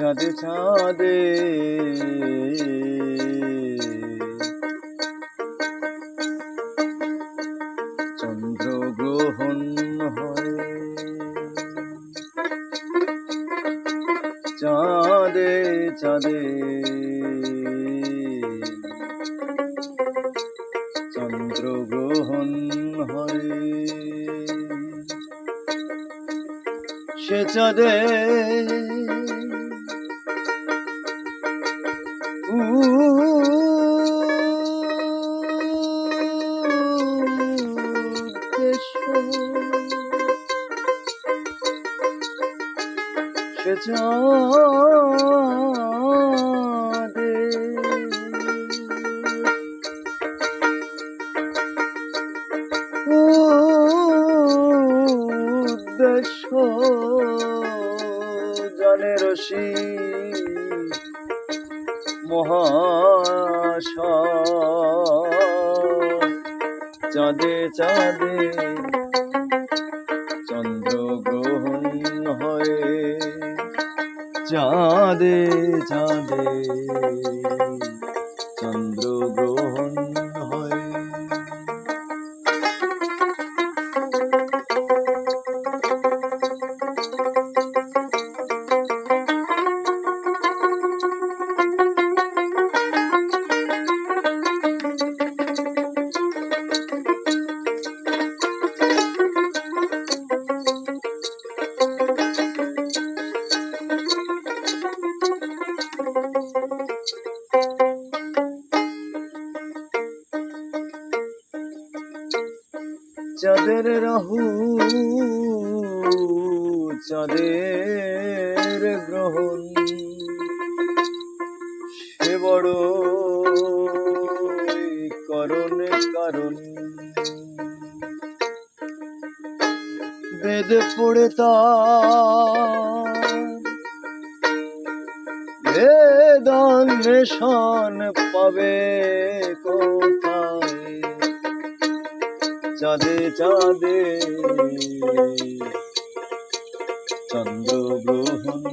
চাঁদে চাঁদে। চন্দ্র গ্রহণ হয়। চাঁদে চাঁদে। চন্দ্র গ্রহণ হয়। সে চাঁদে সে উদ্দেশ্য জানে রশি মহাশয়। চাঁদে চাঁদে চন্দ্র গ্রহণ হয়। চাঁদে চাঁদে চাঁদের রাহু চাঁদের গ্রহণ। সে বড় করণ কারণ। বেদ পড়ে তার বেদান্বেষণ পাবে কোথায়? চাঁদে চাঁদে। চন্দ্র গ্রহণ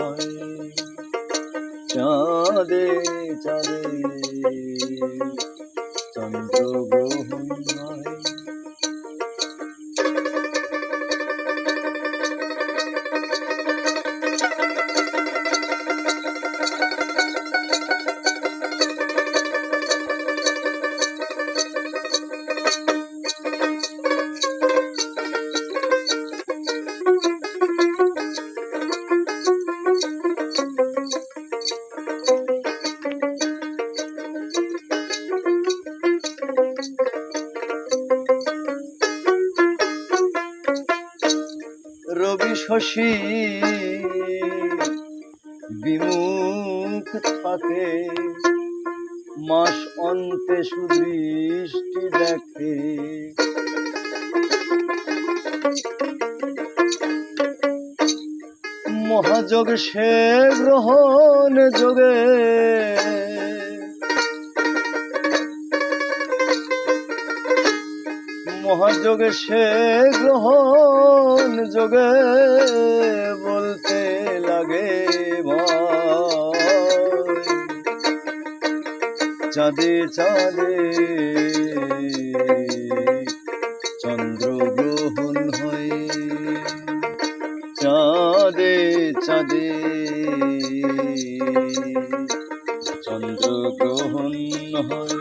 হয়। চাঁদে চাঁদে। চন্দ্র গ্রহণ হয়। শশী। বিমুখ থাকে মাস অন্তে সুদৃষ্টি দেখে। মহাযোগ সে গ্রহণ যোগে মহাযোগে সে গ্রহণ যোগে বলতে লাগে চাঁদে চাঁদে চন্দ্র গ্রহণ হয়ে। চাঁদে চাঁদে চন্দ্র গ্রহণ হয়ে।